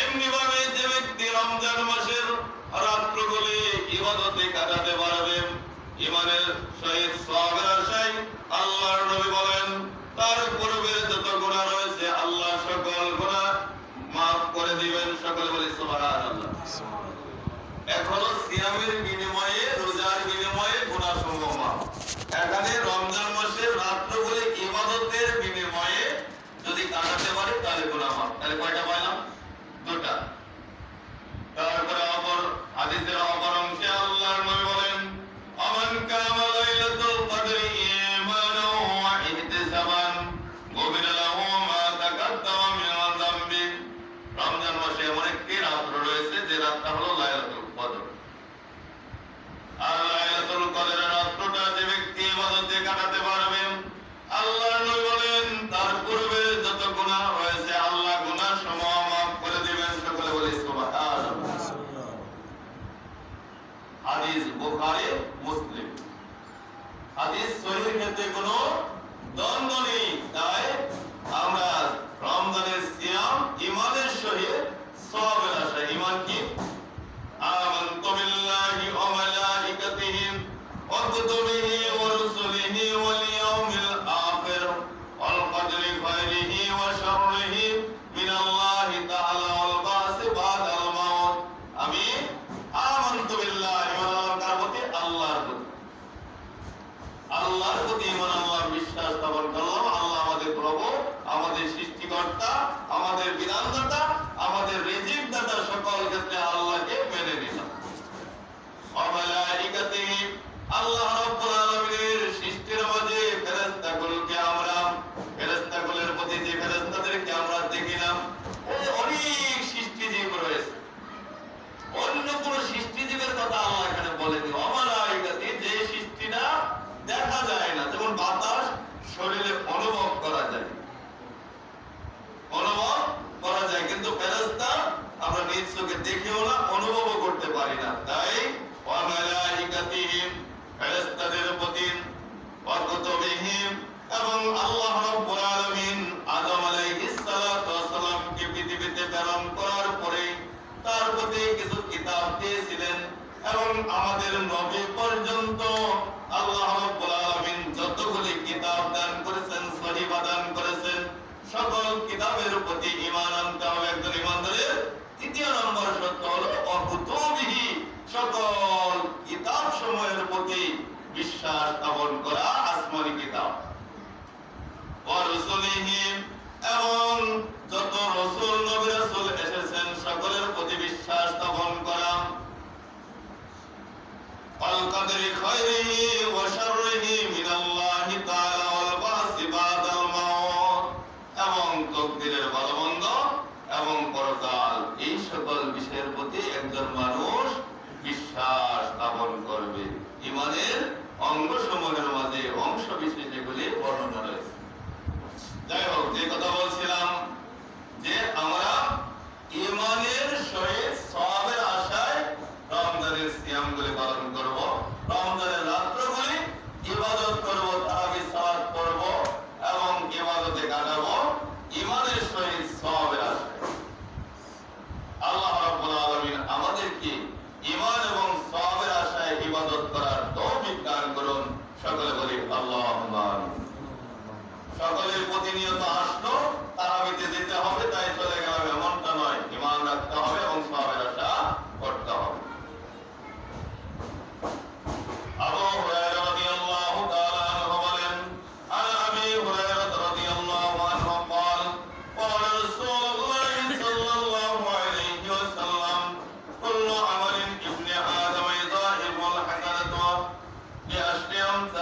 এমনি ভাবে যে ব্যক্তি রমজান মাসের ইবাদতে কাটাতে ইমানের সহিত আশায় আল্লাহর নবী বলেন, তার পূর্বের যত গুণা রয়েছে আল্লাহ সকল গুণা মাফ করে দিবেন। সকলে বলি সুবহানাল্লাহ। এখনও সিয়ামের বিনিময়ে তাহলে কয়টা পাইলাম দুটা তারপরে অপর হাদিসের অপর অংশে আল্লাহর নবী বলেন আমান কামা লাইলাতুল কদরি ঈমানাও ওয়া ইহতিসাবান গুফিরা লাহু মা তাকাদ্দামা মিন যামবি রমজান মাসে এমন একটি রাত্র রয়েছে যে রাতটা হলো লাইলাতুল কদর আর লাইলাতুল কদরের রাত্রটা যে ব্যক্তি ইবাদতে কাটাতে পারবে আল্লাহর নবী বলেন তার পূর্বে যত গুনাহ হয়েছে আল্লাহ গুনাহ সমূহ মাফ করে দিবেন সকলে বলি সুবহানাল্লাহ হাদিস বোখারি, মুসলিম। হাদিস ক্ষেত্রে কোনো দ্বন্দ্ব নেই, তাই আমরা রমজানের সিয়াম ইমানের সহিত সবের আশা ইমান কি? আমান্তু বিল্লাহি আল্লাহর প্রতি ইমান আল্লাহর বিশ্বাস স্থাপন করলাম আল্লাহ আমাদের প্রভু, আমাদের সৃষ্টিকর্তা, আমাদের বিধানদাতা, আমাদের রিজিক দাতা সকল ক্ষেত্রে আল্লাহকে মেনে নিলাম অমালাইকাতিহি আল্লাহ রাব্বুল আলামিনের সৃষ্টির মাঝে ফেরেশতাগুলোকে আমরা ফেরেশতাগুলোর প্রতি যে ফেরেশতাদেরকে আমরা দেখিলাম ও অনেক সৃষ্টিজীব রয়েছে অন্য কোন সৃষ্টিজীবের কথা আল্লাহ এখানে বলেনি অমালাইকাতি যে সৃষ্টিটা দেখা যায় না যেমন বাতাস শরীরে অনুভব করা যায়। অনুভব করা যায়, কিন্তু ফেরেশতা আমরা নিজ চোখে দেখেও না, অনুভবও করতে পারি না। তাই ওয়ামালাইকাতিহিম, ফেরেশতাদের প্রতি ওয়াকুতুবিহিম এবং আল্লাহ রাব্বুল আলামিন আদম আলাইহিস সালাতু ওয়াস পৃথিবীতে প্রেরণ করার পরে তার প্রতি কিছু কিতাব দিয়েছিলেন এবং আমাদের নবী প্রতি ইমান আনতে হবে একজন ইমানদারের তৃতীয় নম্বর সত্য হলো অভূতবিহী সকল কিতাব সময়ের প্রতি বিশ্বাস স্থাপন করা আসমানি কিতাব। এবং যত রসুল, নবী রাসূল এসেছেন, সকলের প্রতি বিশ্বাস স্থাপন করা। পরকাল এই সকল বিষয়ের প্রতি একজন মানুষ বিশ্বাস স্থাপন করবে। ইমানের অঙ্গ সমূহের মাঝে অংশ বিশেষ এগুলি বর্ণনা রয়েছে। যাই হোক, যে কথা বলছিলাম যে আমরা ইমানের সহিত সবের আশায় রমজানের সিয়াম গুলি পালন করব, রমজানের রাত্রগুলি ইবাদত করব তাহাবি সালাত করব এবং ইবাদতে কাটা প্রতিনিয়ত